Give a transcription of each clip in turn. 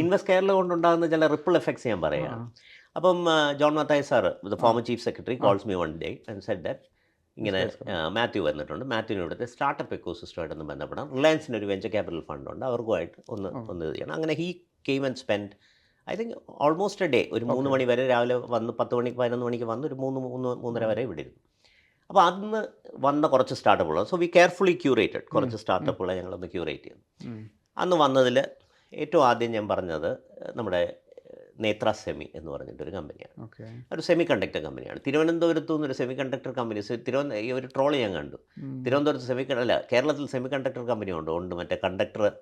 Invest Kerala കൊണ്ടുണ്ടാകുന്ന ചില ripple effects ഞാൻ പറയാം. അപ്പം John Mathai sir the former chief secretary calls me one day and said that ഇങ്ങനെ മാത്യു വന്നിട്ടുണ്ട് മാത്യുവിന് ഇവിടുത്തെ സ്റ്റാർട്ടപ്പ് എക്കോസിസ്റ്റമായിട്ടൊന്ന് ബന്ധപ്പെടാം. റിലയൻസിന്റെ ഒരു വെഞ്ചർ ക്യാപിറ്റൽ ഫണ്ട് ഉണ്ട്. അവർക്കുമായിട്ട് ഒന്ന് ഒന്ന് ഇത് ചെയ്യണം. അങ്ങനെ he came and spend I think almost a day ഒരു മൂന്ന് മണി വരെ രാവിലെ വന്ന് പത്ത് മണിക്ക് പതിനൊന്ന് മണിക്ക് വന്ന് ഒരു മൂന്ന് മൂന്ന് മൂന്നര വരെ ഇവിടെ ഇരുന്നു. അപ്പോൾ അന്ന് വന്ന കുറച്ച് സ്റ്റാർട്ടപ്പുകൾ സോ വി കെയർഫുള്ളി ക്യൂറേറ്റഡ് കുറച്ച് സ്റ്റാർട്ടപ്പുകളെ ഞങ്ങളൊന്ന് ക്യൂറേറ്റ് ചെയ്തു. അന്ന് വന്നതിൽ ഏറ്റവും ആദ്യം ഞാൻ പറഞ്ഞത് നമ്മുടെ നേത്ര സെമി എന്ന് പറഞ്ഞിട്ടൊരു കമ്പനിയാണ്. ഒരു സെമി കണ്ടക്ടർ കമ്പനിയാണ്. തിരുവനന്തപുരത്തു നിന്നൊരു സെമി കണ്ടക്ടർ കമ്പനി തിരുവന ഈ ഒരു ട്രോൾ ഞാൻ കണ്ടു. തിരുവനന്തപുരത്ത് സെമി അല്ല കേരളത്തിൽ സെമി കണ്ടക്ടർ കമ്പനി ഉണ്ട്. ഉണ്ട് മറ്റേ കണ്ടക്ടർ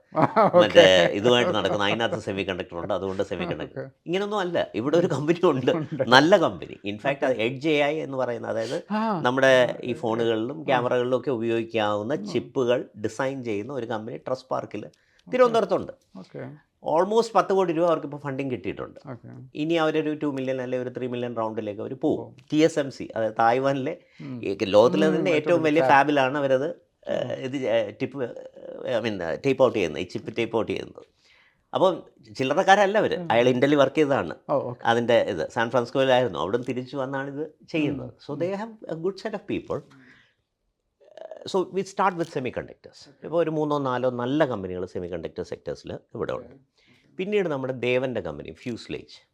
മറ്റേ ഇതുമായിട്ട് നടക്കുന്ന അതിനകത്ത് സെമി കണ്ടക്ടർ ഉണ്ട് അതുകൊണ്ട് സെമി കണ്ടക്ടർ ഇങ്ങനൊന്നും അല്ല. ഇവിടെ ഒരു കമ്പനി ഉണ്ട്. നല്ല കമ്പനി. ഇൻഫാക്ട് അത് എഡ്ജ് എ ഐ എന്ന് പറയുന്ന അതായത് നമ്മുടെ ഈ ഫോണുകളിലും ക്യാമറകളിലും ഒക്കെ ഉപയോഗിക്കാവുന്ന ചിപ്പുകൾ ഡിസൈൻ ചെയ്യുന്ന ഒരു കമ്പനി ട്രസ് പാർക്കിൽ തിരുവനന്തപുരത്തുണ്ട്. ഓൾമോസ്റ്റ് പത്ത് കോടി രൂപ അവർക്ക് ഇപ്പോൾ ഫണ്ടിങ് കിട്ടിയിട്ടുണ്ട് ഇനി അവരൊരു ടു മില്യൺ അല്ലെങ്കിൽ ഒരു ത്രീ മില്യൺ റൗണ്ടിലേക്ക് അവർ പോകും ടി എസ് എം സി അതായത് തായ്വാനിലെ ലോകത്തിലെ തന്നെ ഏറ്റവും വലിയ ഫാബിലാണ് അവരത് ഇത് tip I mean tape out ചെയ്യുന്നത് ഈ ചിപ്പ് ടേപ്പ് ഔട്ട് ചെയ്യുന്നത്. അപ്പം ചില്ലറക്കാരല്ല അവർ അയാൾ ഇന്റലി വർക്ക് ചെയ്തതാണ്. അതിന്റെ ഇത് സാൻ ഫ്രാൻസിസ്കോയിലായിരുന്നു അവിടെ തിരിച്ചു വന്നാണ് ഇത് ചെയ്യുന്നത്. So they have a good set of people so we start with semiconductors ഇപ്പോൾ ഒരു മൂന്നോ നാലോ നല്ല കമ്പനികൾ സെമി കണ്ടക്ടർ സെക്ടേഴ്സിൽ ഇവിടെ ഉണ്ട്. പിന്നീട് നമ്മുടെ ദേവന്റെ കമ്പനി ഫ്യൂസ്ലേജ്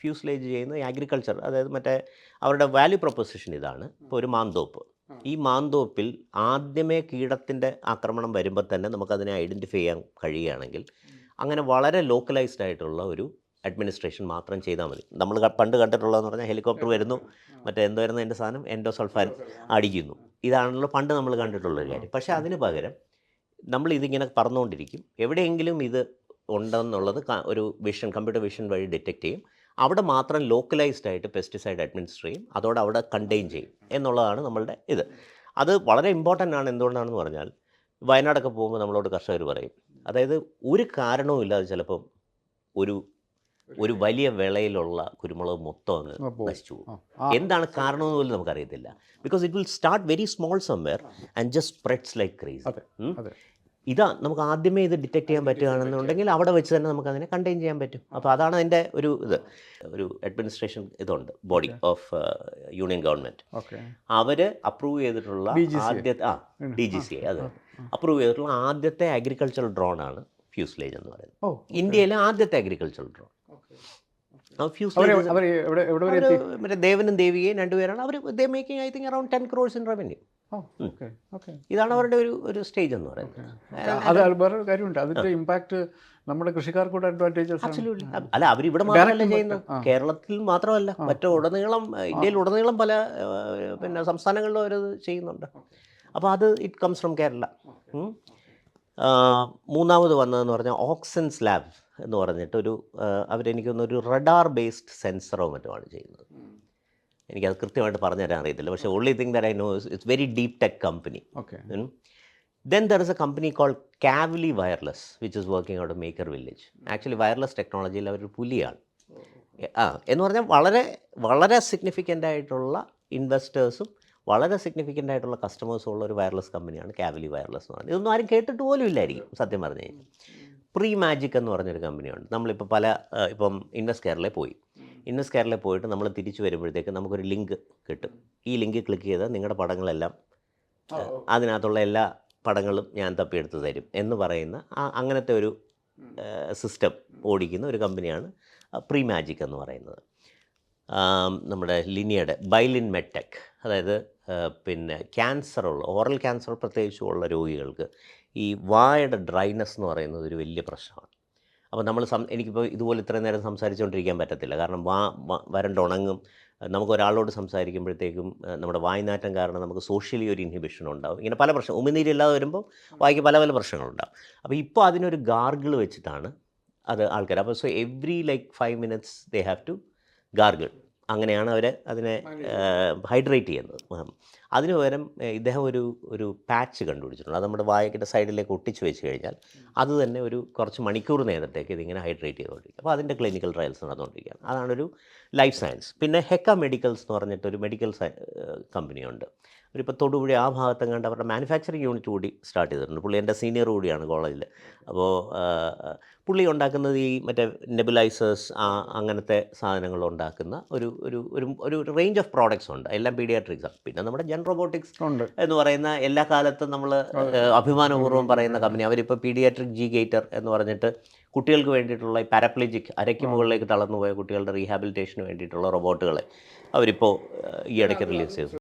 ഫ്യൂസ്ലേജ് ചെയ്യുന്ന അഗ്രികൾച്ചർ അതായത് മറ്റേ അവരുടെ വാല്യൂ പ്രൊപ്പോസിഷൻ ഇതാണ്. ഇപ്പോൾ ഒരു മാന്തോപ്പ്. ഈ മാന്തോപ്പിൽ ആദ്യമേ കീടത്തിന്റെ ആക്രമണം വരുമ്പോൾ തന്നെ നമുക്കതിനെ ഐഡന്റിഫൈ ചെയ്യാൻ കഴിയുകയാണെങ്കിൽ അങ്ങനെ വളരെ ലോക്കലൈസ്ഡ് ആയിട്ടുള്ള ഒരു അഡ്മിനിസ്ട്രേഷൻ മാത്രം ചെയ്താൽ മതി. നമ്മൾ പണ്ട് കണ്ടിട്ടുള്ളതെന്ന് പറഞ്ഞാൽ ഹെലികോപ്റ്റർ വരുന്നു. മറ്റേ എന്തായിരുന്നു എന്റെ സാധനം എൻഡോസൾഫാൻ അടിക്കുന്നു. ഇതാണല്ലോ പണ്ട് നമ്മൾ കണ്ടിട്ടുള്ളൊരു കാര്യം. പക്ഷേ അതിന് പകരം നമ്മൾ ഇതിങ്ങനെ പറന്നുകൊണ്ടിരിക്കും. എവിടെയെങ്കിലും ഇത് ഉണ്ടെന്നുള്ളത് ഒരു വിഷൻ കമ്പ്യൂട്ടർ വിഷൻ വഴി ഡിറ്റക്റ്റ് ചെയ്യും. അവിടെ മാത്രം ലോക്കലൈസ്ഡ് ആയിട്ട് പെസ്റ്റിസൈഡ് അഡ്മിനിസ്റ്റർ ചെയ്യും. അതോടെ അവിടെ കണ്ടെയ്ൻ ചെയ്യും എന്നുള്ളതാണ് നമ്മളുടെ ഇത്. അത് വളരെ ഇമ്പോർട്ടന്റ് ആണ്. എന്തുകൊണ്ടാണെന്ന് പറഞ്ഞാൽ വയനാടൊക്കെ പോകുമ്പോൾ നമ്മളോട് കർഷകർ പറയും. അതായത് ഒരു കാരണവും ഇല്ലാതെ ചിലപ്പം ഒരു ഒരു വലിയ വിളയിലുള്ള കുരുമുളക് മൊത്തം അങ്ങ്. നശിച്ചു പോകും. എന്താണ് കാരണമെന്ന് പോലും നമുക്കറിയത്തില്ല. Because it will start very small somewhere and just spreads like craze ഇതാ നമുക്ക് ആദ്യമേ ഇത് ഡിറ്റക്ട് ചെയ്യാൻ പറ്റുകയാണെന്നുണ്ടെങ്കിൽ അവിടെ വെച്ച് തന്നെ നമുക്ക് അതിനെ കണ്ടെയ്ൻ ചെയ്യാൻ പറ്റും. അപ്പോൾ അതാണ് അതിന്റെ ഒരു ഇത്. ഒരു അഡ്മിനിസ്ട്രേഷൻ ഇതുണ്ട്. ബോഡി ഓഫ് യൂണിയൻ ഗവൺമെന്റ് അവർ അപ്രൂവ് ചെയ്തിട്ടുള്ള. ആദ്യത്തെ ആ ഡി ജി സി അതെ. അപ്രൂവ് ചെയ്തിട്ടുള്ള ആദ്യത്തെ അഗ്രികൾച്ചറൽ ഡ്രോൺ ആണ് ഫ്യൂസ്ലേജ് എന്ന് പറയുന്നത്. ഇന്ത്യയിലെ ആദ്യത്തെ അഗ്രികൾച്ചറൽ ഡ്രോൺ മറ്റേ ദേവനും ദേവികയും രണ്ടുപേരാണ്. അവർ they making I think around ten crores in revenue ഇതാണ് അവരുടെ ഒരു ഒരു സ്റ്റേജ് എന്ന് പറയുന്നത്. അത് കാര്യമുണ്ട്. അതിന്റെ ഇമ്പാക്ട് നമ്മുടെ കൃഷിക്കാർക്കൂടെ അഡ്വാന്റേജസ്. അല്ല അവർ ഇവിടെ മാത്രമല്ല ചെയ്യുന്നത്. കേരളത്തിൽ മാത്രമല്ല. മറ്റു ഉടനീളം ഇന്ത്യയിൽ ഉടനീളം പല പിന്നെ സംസ്ഥാനങ്ങളിലും അവരത് ചെയ്യുന്നുണ്ട്. അപ്പോൾ അത് ഇറ്റ് കംസ് ഫ്രം കേരള മൂന്നാമത് വന്നതെന്ന് പറഞ്ഞാൽ ഓക്സൻസ് ലാബ് എന്ന് പറഞ്ഞിട്ടൊരു അവരെനിക്കൊന്നൊരു റഡാർ ബേസ്ഡ് സെൻസറോ മറ്റുമാണ് ചെയ്യുന്നത്. എനിക്കത് കൃത്യമായിട്ട് പറഞ്ഞു തരാൻ അറിയത്തില്ല. പക്ഷേ only thing that I know it's very deep tech company okay Then there is a company called Cavli which is working out of Maker Village. Actually, wireless ടെക്നോളജിയിൽ ഒരു പുലിയാണ്. ആ എന്ന് പറഞ്ഞാൽ വളരെ വളരെ സിഗ്നിഫിക്കന്റ് ആയിട്ടുള്ള ഇൻവെസ്റ്റേഴ്സും വളരെ സിഗ്നിഫിക്കന്റ് ആയിട്ടുള്ള കസ്റ്റമേഴ്സും ഉള്ള ഒരു വയർലെസ് കമ്പനിയാണ് കാവലി വയർലെസ് എന്ന് പറയുന്നത്. ഇതൊന്നും ആരും കേട്ടിട്ട് പോലും ഇല്ലായിരിക്കും സത്യം പറഞ്ഞു കഴിഞ്ഞാൽ. പ്രീ മാജിക് എന്ന് പറഞ്ഞൊരു കമ്പനിയുണ്ട്. നമ്മളിപ്പോൾ പല ഇപ്പം ഇൻവെസ്റ്റ് കെയറിലെ പോയി. ഇൻവെസ്റ്റ് കെയറിലെ പോയിട്ട് നമ്മൾ തിരിച്ചു വരുമ്പോഴത്തേക്ക് നമുക്കൊരു ലിങ്ക് കിട്ടും. ഈ ലിങ്ക് ക്ലിക്ക് ചെയ്താൽ നിങ്ങളുടെ പടങ്ങളെല്ലാം അതിനകത്തുള്ള എല്ലാ പടങ്ങളും ഞാൻ തപ്പിയെടുത്ത് തരും എന്ന് പറയുന്ന ആ- അങ്ങനത്തെ ഒരു സിസ്റ്റം ഓടിക്കുന്ന ഒരു കമ്പനിയാണ് പ്രീ മാജിക് എന്ന് പറയുന്നത്. നമ്മുടെ ലിനിയയുടെ ബൈലിൻ മെറ്റെക് അതായത് പിന്നെ ക്യാൻസറുള്ള ഓറൽ ക്യാൻസർ പ്രത്യേകിച്ചും ഉള്ള രോഗികൾക്ക് ഈ വായുടെ ഡ്രൈനെസ് എന്ന് പറയുന്നത് ഒരു വലിയ പ്രശ്നമാണ്. അപ്പോൾ നമ്മൾ സം എനിക്കിപ്പോൾ ഇതുപോലെ ഇത്രയും നേരം സംസാരിച്ചുകൊണ്ടിരിക്കാൻ പറ്റത്തില്ല. കാരണം വാ വരണ്ട ഉണങ്ങും. നമുക്ക് ഒരാളോട് സംസാരിക്കുമ്പോഴത്തേക്കും നമ്മുടെ വായ്നാറ്റം കാരണം നമുക്ക് സോഷ്യലി ഒരു ഇൻഹിബിഷൻ ഉണ്ടാവും. ഇങ്ങനെ പല പ്രശ്നം ഉമിനീരില്ലാതെ വരുമ്പോൾ വായിക്ക് പല പല പ്രശ്നങ്ങളുണ്ടാവും. അപ്പോൾ ഇപ്പോൾ അതിനൊരു ഗാർഗിൾ വെച്ചിട്ടാണ് അത് ആൾക്കാർ അപ്പോൾ so every like five minutes they have to gargle അങ്ങനെയാണ് അവർ അതിനെ ഹൈഡ്രേറ്റ് ചെയ്യുന്നത്. അതിനു പകരം ഇദ്ദേഹം ഒരു ഒരു പാച്ച് കണ്ടുപിടിച്ചിട്ടുണ്ട്. അത് നമ്മുടെ വായക്കിന്റെ സൈഡിലേക്ക് ഒട്ടിച്ച് വെച്ച് കഴിഞ്ഞാൽ അത് തന്നെ ഒരു കുറച്ച് മണിക്കൂർ നേരത്തേക്ക് ഇതിങ്ങനെ ഹൈഡ്രേറ്റ് ചെയ്തുകൊണ്ടിരിക്കും. അപ്പോൾ അതിന്റെ ക്ലിനിക്കൽ ട്രയൽസ് നടന്നുകൊണ്ടിരിക്കുകയാണ്. അതാണൊരു ലൈഫ് സയൻസ് പിന്നെ ഹെക്ക മെഡിക്കൽസ് എന്ന് പറഞ്ഞിട്ടൊരു മെഡിക്കൽ കമ്പനിയുണ്ട് അവരിപ്പോൾ തൊടുപുഴ ആ കണ്ട് അവരുടെ മാനുഫാക്ചറിങ് യൂണിറ്റ് കൂടി സ്റ്റാർട്ട് ചെയ്തിട്ടുണ്ട്. പുള്ളി എന്റെ സീനിയർ കൂടിയാണ് കോളേജിൽ അപ്പോൾ പുള്ളി ഉണ്ടാക്കുന്നത് ഈ മറ്റേ നെബുലൈസേഴ്സ് അങ്ങനത്തെ സാധനങ്ങൾ ഉണ്ടാക്കുന്ന ഒരു ഒരു ഒരു ഒരു റേഞ്ച് ഓഫ് പ്രോഡക്ട്സ് ഉണ്ട്. എല്ലാം പീഡിയാട്രിക്സ് പിന്നെ നമ്മുടെ ജെൻ റോബോട്ടിക്സ് ഉണ്ട്. എന്ന് പറയുന്ന എല്ലാ കാലത്തും നമ്മൾ അഭിമാനപൂർവം പറയുന്ന കമ്പനി അവരിപ്പോൾ പീഡിയാട്രിക് ജി ഗേറ്റർ എന്ന് പറഞ്ഞിട്ട് കുട്ടികൾക്ക് വേണ്ടിയിട്ടുള്ള ഈ പാരപ്ലജിക് അരയ്ക്ക് മുകളിലേക്ക് തളർന്നു പോയ കുട്ടികളുടെ റീഹാബിലിറ്റേഷന് വേണ്ടിയിട്ടുള്ള റോബോട്ടുകളെ അവരിപ്പോൾ ഈ ഇടയ്ക്ക് റിലീസ് ചെയ്തു.